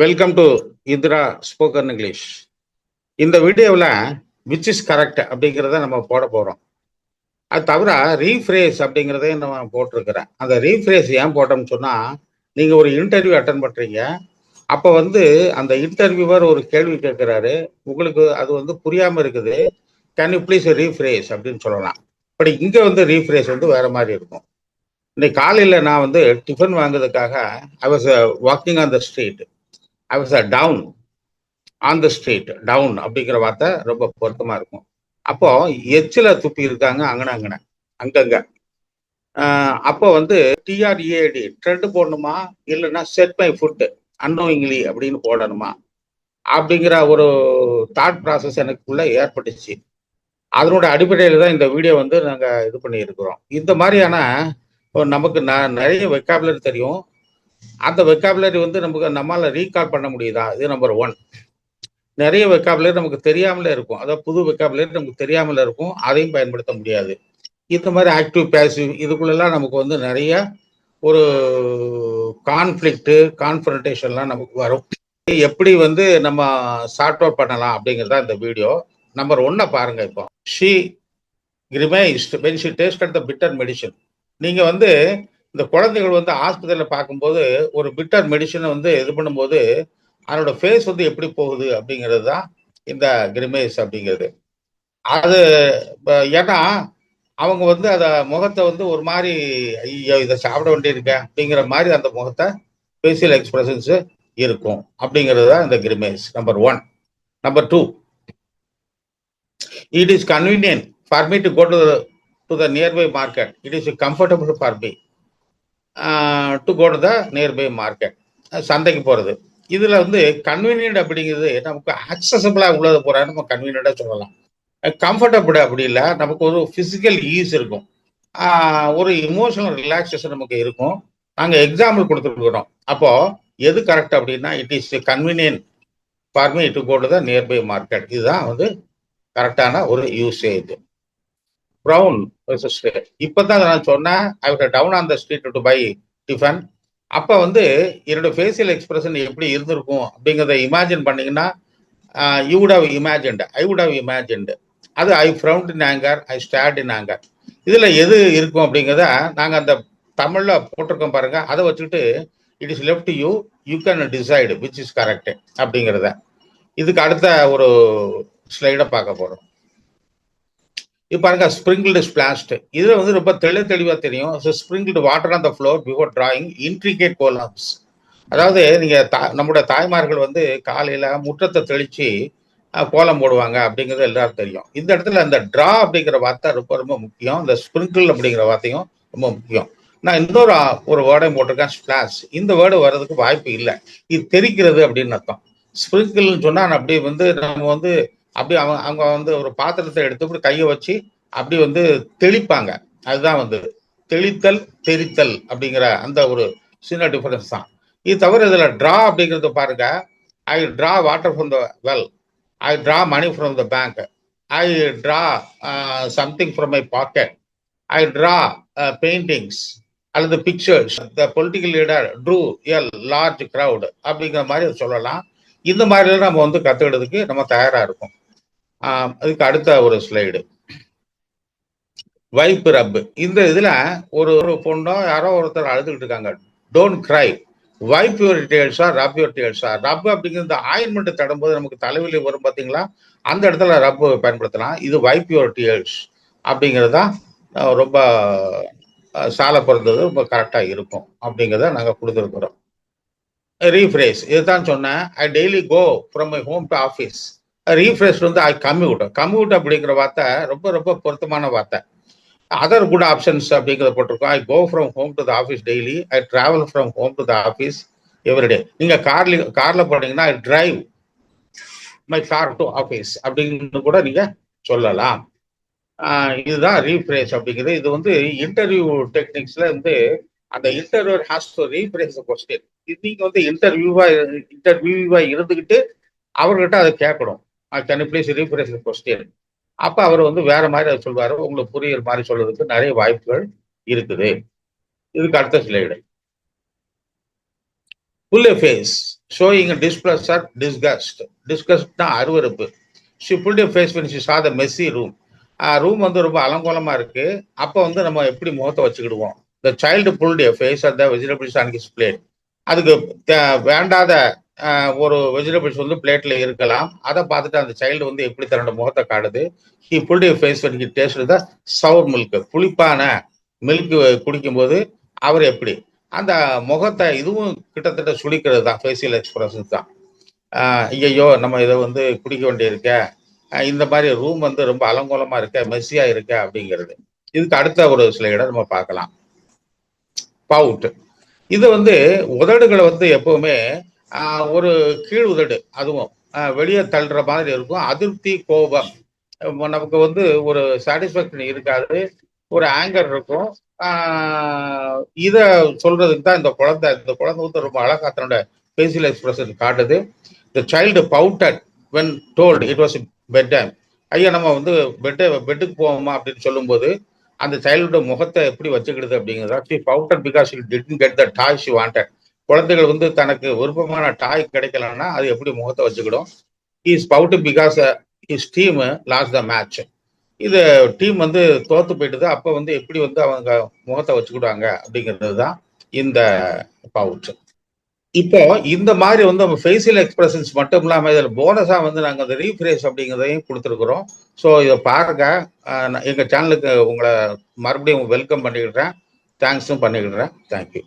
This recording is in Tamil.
Welcome to Indira spoken English இந்த வீடியோவில் விச் இஸ் கரெக்ட் அப்படிங்கிறத நம்ம போட போகிறோம் அது தவிர ரீஃப்ரேஸ் அப்படிங்கிறதையும் நம்ம போட்டிருக்கிறேன். அந்த ரீஃப்ரேஸ் ஏன் போட்டோம்னு சொன்னால் நீங்கள் ஒரு இன்டர்வியூ அட்டன் பண்ணுறீங்க அப்போ வந்து அந்த இன்டர்வியூவர் ஒரு கேள்வி கேட்குறாரு. உங்களுக்கு அது வந்து புரியாமல் இருக்குது. கேன் யூ ப்ளீஸ் ரீஃப்ரேஸ் அப்படின்னு சொல்லலாம். பட் இங்கே வந்து ரீஃப்ரேஸ் வந்து வேறு மாதிரி இருக்கும். இன்னைக்கு காலையில் நான் வந்து டிஃபன் வாங்குறதுக்காக I was walking on the street I was a down on the street down அப்படிங்கிற வார்த்தை ரொம்ப பொருத்தமாக இருக்கும். அப்போ எச்சில துப்பி இருக்காங்க அங்கன அங்கன அங்கங்க. அப்போ வந்து டிஆர்ஏடி ட்ரெண்ட் போடணுமா இல்லைன்னா செட் மை ஃபுட்டு அன்னோயிங்லி அப்படின்னு போடணுமா? அப்படிங்கிற ஒரு தாட் ப்ராசஸ் எனக்குள்ள ஏற்பட்டுச்சு. அதனோட அடிப்படையில் தான் இந்த வீடியோ வந்து நாங்கள் இது பண்ணியிருக்கிறோம். இந்த மாதிரியான நமக்கு ந நிறைய வெக்காபுலர் தெரியும். அந்த வெக்காபுலரி வந்து நமக்கு நம்மளால் ரீகால் பண்ண முடியுதா? இது நம்பர் ஒன் நிறைய வெக்காபுலரி நமக்கு தெரியாமலே இருக்கும். அதாவது புது வெக்காபுலரி நமக்கு தெரியாமல இருக்கும். அதையும் பயன்படுத்த முடியாது. இந்த மாதிரி ஆக்டிவ் பேசிவ் இதுக்குள்ளெல்லாம் நமக்கு வந்து நிறைய ஒரு கான்ஃப்ளிக்ட்டு கான்ஃபரன்டேஷன்லாம் நமக்கு வரும். எப்படி வந்து நம்ம சார்ட் அவுட் பண்ணலாம் அப்படிங்கிறதா இந்த வீடியோ நம்பர் ஒன்னை பாருங்க இப்போ. She grimaced when she taste the bitter medicine நீங்கள் வந்து இந்த குழந்தைகள் வந்து ஆஸ்பத்திரியில் பார்க்கும்போது ஒரு பிட்டர் மெடிசனை வந்து இது பண்ணும்போது அதனோட ஃபேஸ் வந்து எப்படி போகுது அப்படிங்கிறது தான் இந்த கிரிமேஸ் அப்படிங்கிறது. அது ஏன்னா அவங்க வந்து அதை முகத்தை வந்து ஒரு மாதிரி ஐயோ இதை சாப்பிட வேண்டியிருக்க அப்படிங்கிற மாதிரி அந்த முகத்தை ஃபேஷியல் எக்ஸ்பிரஷன்ஸு இருக்கும் அப்படிங்கிறது தான் இந்த grimace number one number two it is convenient for me to go to to the nearby market it is comfortable for me to go to the nearby market சந்தைக்கு போகிறது இதில் வந்து கன்வீனியன்ட் அப்படிங்கிறது நமக்கு அக்சசபிளாக உள்ளது போகிற நம்ம கன்வீனியண்ட்டாக சொல்லலாம். கம்ஃபர்டபுள் அப்படி இல்லை. நமக்கு ஒரு ஃபிசிக்கல் ஈஸ் இருக்கும். ஒரு இமோஷனல் ரிலாக்ஸேஷன் நமக்கு இருக்கும். நாங்கள் எக்ஸாம்பிள் கொடுத்துருக்குறோம். அப்போது எது கரெக்ட் அப்படின்னா it is convenient for me to go to the nearby market இதுதான் வந்து கரெக்டான ஒரு யூசேஜ் ப்ரௌன் இப்போ தான் நான் சொன்னேன் I down on the street to buy tiffin அப்போ வந்து என்னோட ஃபேஷியல் எக்ஸ்பிரஷன் எப்படி இருந்திருக்கும் அப்படிங்கிறத இமேஜின் பண்ணீங்கன்னா you would have imagined I would have imagined அது I frowned in anger I started in anger இதில் எது இருக்கும் அப்படிங்கிறத நாங்கள் அந்த தமிழில் போட்டிருக்கோம் பாருங்க. அதை வச்சுக்கிட்டு it is left you you can decide which is correct அப்படிங்கிறத. இதுக்கு அடுத்த ஒரு ஸ்லைடை பார்க்க போகிறோம் இப்போ பாருங்க ஸ்ப்ரிங்கிள்டு ஸ்பிளாஸ்ட் இதில் வந்து ரொம்ப தெளி தெளிவாக தெரியும். So sprinkled water on the floor before drawing intricate kolams அதாவது நீங்கள் தா நம்முடைய தாய்மார்கள் வந்து காலையில் முற்றத்தை தெளித்து கோலம் போடுவாங்க அப்படிங்கிறது எல்லாரும் தெரியும். இந்த இடத்துல இந்த ட்ரா அப்படிங்கிற வார்த்தை ரொம்ப ரொம்ப முக்கியம். இந்த ஸ்ப்ரிங்கிள் அப்படிங்கிற வார்த்தையும் ரொம்ப முக்கியம். நான் இன்னொரு ஒரு வேர்டையும் போட்டிருக்கேன் ஸ்பிளாஷ் இந்த வேர்டு வர்றதுக்கு வாய்ப்பு இல்லை. இது தெரிக்கிறது அப்படின்னு அர்த்தம். ஸ்ப்ரிங்கிள்னு சொன்னால் அப்படி வந்து நம்ம வந்து அப்படி அவங்க அவங்க வந்து ஒரு பாத்திரத்தை எடுத்து இப்படி கையை வச்சு அப்படி வந்து தெளிப்பாங்க. அதுதான் வந்து தெளித்தல் தெரித்தல் அப்படிங்கிற அந்த ஒரு சின்ன டிஃபரன்ஸ் தான். இது தவிர இதில் ட்ரா அப்படிங்கிறது பாருங்க. I draw water from the well I draw money from the bank I draw something from my pocket I draw paintings அல்லது pictures the political leader drew a large crowd அப்படிங்கிற மாதிரி சொல்லலாம். இந்த மாதிரிலாம் நம்ம வந்து கற்றுக்கிறதுக்கு நம்ம தயாராக இருக்கும். அதுக்கு அடுத்த ஒரு ஸ்லைடு வைப்பு ரப்பு. இந்த இதில் ஒரு ஒரு பொண்ணோ யாரோ ஒருத்தர் அழுதுகிட்டு இருக்காங்க. Don't cry wipe your tales rub your tales rub அப்படிங்கிறது ஆயின்மெண்ட் தடும்போது நமக்கு தலைவலி வரும் பார்த்தீங்களா அந்த இடத்துல ரப் பயன்படுத்தலாம். இது வைப் யுவர் டேல்ஸ் அப்படிங்கிறது தான் ரொம்ப சால பிறந்தது ரொம்ப கரெக்டாக இருக்கும் அப்படிங்கிறத நாங்கள் கொடுத்துருக்குறோம். ரீஃப்ரேஸ் இதுதான் சொன்னேன். I daily go from my home to office refresh வந்து ஐ கம்யூட் கம்யூட் அப்படிங்கிற வார்த்தை ரொம்ப ரொம்ப பொருத்தமான வார்த்தை. அதர் குட் ஆப்ஷன்ஸ் அப்படிங்கிறத போட்டிருக்கோம். I go from home to the office daily I travel from home to the office everyday நீங்கள் கார்ல காரில் போனீங்கன்னா I drive my car to office அப்படின்னு கூட நீங்கள் சொல்லலாம். இதுதான் ரீஃப்ரேஸ் அப்படிங்கிறது. இது வந்து இன்டர்வியூ டெக்னிக்ஸ்ல வந்து அந்த interview has to rephrase question நீங்கள் வந்து இன்டர்வியூவாக இன்டர்வியூவாக இருந்துக்கிட்டு அவர்கிட்ட அதை கேட்கணும். கேன் பிளீஸ் ரீஃப்ரேஸ் கொஸ்டின் அப்போ அவர் வந்து வேற மாதிரி அதை சொல்வார். உங்களுக்கு புரியுற மாதிரி சொல்றதுக்கு நிறைய வாய்ப்புகள் இருக்குது. இதுக்கு அடுத்த slide. Pull face showing or disgust டிஸ்கஸ்ட்னா அருவருப்பு. She a face when she saw the messy room room வந்து ரொம்ப அலங்கோலமா இருக்கு. அப்போ வந்து நம்ம எப்படி முகத்தை வச்சுக்கிடுவோம்? த சைல்டு புல்ட் ஃபேஸ் அந்த வெஜிடபிள்ஸ் அண்ட் ஹிஸ் பிளேட் அதுக்கு வேண்டாத ஒரு வெஜிடபிள்ஸ் வந்து பிளேட்ல இருக்கலாம். அதை பார்த்துட்டு அந்த சைல்டு வந்து எப்படி தன்னோட முகத்தை காடுது he pulled face when taste tasted the sour milk புளிப்பான milk குடிக்கும்போது அவர் எப்படி? அந்த முகத்தை இதுவும் கிட்டத்தட்ட சுளிக்கிறது தான் ஃபேஷியல் எக்ஸ்பிரஷன்ஸ் தான். ஆஹ் ஐயையோ நம்ம இதை வந்து குடிக்க வேண்டியிருக்க. இந்த மாதிரி ரூம் வந்து ரொம்ப அலங்கோலமா இருக்க மெஸ்ஸியா இருக்க அப்படிங்கிறது. இதுக்கு அடுத்த ஒரு சில இடம் நம்ம பார்க்கலாம். பவுட் இது வந்து உதடுகளை வந்து எப்பவுமே ஒரு கீழ் உதடு அதுவும் வெளியே தள்ளுற மாதிரி இருக்கும். அதிருப்தி கோபம். நமக்கு வந்து ஒரு சாட்டிஸ்ஃபேக்ஷன் இருக்காது. ஒரு ஆங்கர் இருக்கும். இதை சொல்றதுக்கு தான் இந்த குழந்தை இந்த குழந்தை வந்து ரொம்ப அழகா தன்னோட ஃபேசியல் எக்ஸ்பிரஷன் காட்டுது. The child pouted when told it was bed time ஐயா நம்ம வந்து பெட்டு பெட்டுக்கு போவோமா அப்படின்னு சொல்லும்போது அந்த சைல்டோட முகத்தை எப்படி வச்சுக்கிடுது அப்படிங்கிறதா? Pouted because it didn't get the toy she wanted குழந்தைகள் வந்து தனக்கு விருப்பமான டாய் கிடைக்கலன்னா அது எப்படி முகத்தை வச்சுக்கிடும்? Is pout because is team lost the match இது டீம் வந்து தோத்து போயிட்டுது. அப்போ வந்து எப்படி வந்து அவங்க முகத்தை வச்சுக்கிடுவாங்க அப்படிங்கிறது தான் இந்த பவுட் இப்போ இந்த மாதிரி வந்து நம்ம ஃபேஷியல் எக்ஸ்பிரஷன்ஸ் மட்டும் இல்லாமல் இதில் போனஸாக வந்து நாங்கள் அந்த ரீஃப்ரேஷ் அப்படிங்கிறதையும் கொடுத்துருக்குறோம். ஸோ இதை பாருங்க. நான் எங்கள் சேனலுக்கு உங்களை மறுபடியும் வெல்கம் பண்ணிக்கிடுறேன் தேங்க்ஸும் பண்ணிக்கிடுறேன் தேங்க்யூ